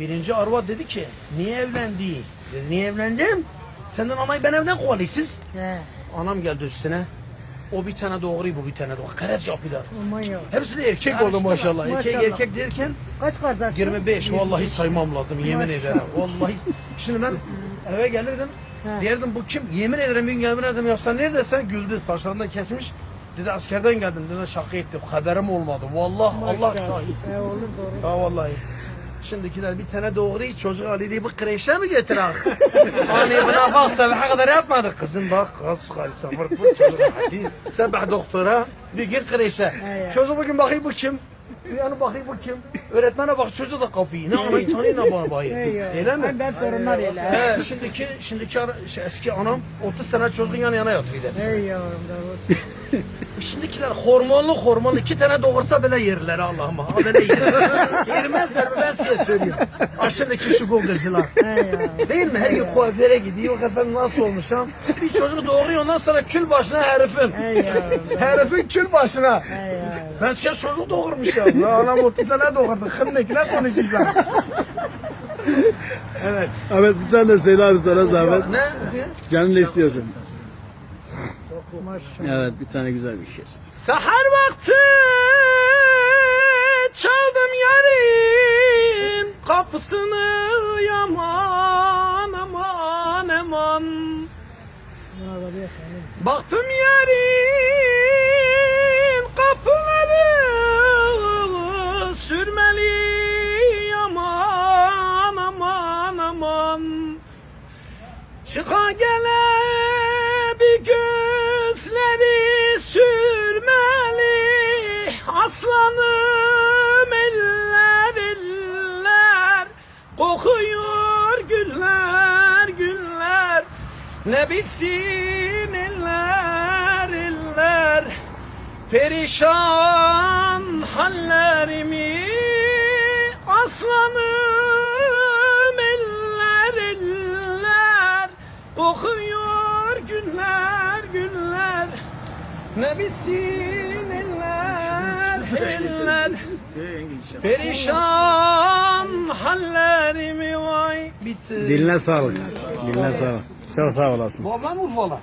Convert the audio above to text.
Birinci arva dedi ki niye evlendi? Dedi niye evlendim? Senden anayı ben evden kovalıysiz. He. Anam geldi üstüne. O bir tane doğru bu bir tane doğru. Karez yapıyorlar. Aman ya. Hepsi de erkek oldu maşallah. Erkek Maşallah. erkek derken Kaç kardeş? 25 vallahi saymam lazım yemin Maşallah. ederim. Vallahi şimdi ben eve gelirdim. He. Derdim bu kim? Yemin ederim bir gün yemin ederim yapsa neredesin? Güldü saçlarından kesmiş. Dedi askerden geldim. Dedi şaka etti. Haberim olmadı. Vallahi Allah Maşallah. şahit. He olur doğru. Ha vallahi. Şimdikiler bir tane doğru çocuk Ali diye bu kreşe mi getirir? hani buna bak sabaha kadar yapmadık. Kızım bak az kalsa vur vur çocuk hadi. Sabah doktora bir gün kreşe. Çocuk bugün bakayım bu kim? Yani bakayım bu kim? Öğretmene bak çocuk da kapıyı. Ne anayı tanıyor ne babayı. Öyle mi? Ben, torunlar öyle. He, şimdiki şimdiki ara- şey, eski anam 30 sene çocuğun yan yana yatıyor hepsi. Hey yavrum doğru. Şimdikiler hormonlu hormonlu iki tane doğursa bile yerler Allah'ıma. Ha böyle yer. Yermezler mi size söyleyeyim. Aşırıdaki şu google'cılar. Değil mi? Her gün kuaföre gidiyor. Efendim nasıl olmuş ha? Bir çocuk doğuruyor ondan sonra kül başına herifin. Herifin kül başına. Ben size çocuk doğurmuş ya. Ya Anam 30 sene doğurdu. Hımnek ne konuşacağım? evet. Ahmet sen de söyle abi sana zahmet. Ne? Canın ne istiyorsun? Maşallah. Evet bir tane güzel bir şey. Sahar vakti yarın kapısını yaman aman aman. Baktım yarın kapıları sürmeli aman aman aman. Çıka gele bir gözleri sürmeli. Aslanım eller eller Kokuyor güller güller Ne bitsin eller eller Perişan hallerimi Aslanım eller eller Kokuyor güller güller Ne bitsin eller eller Perişan hallerimi vay Bitti Diline sağlık. Diline sağlık. Çok sağ olasın. Babam Urfalı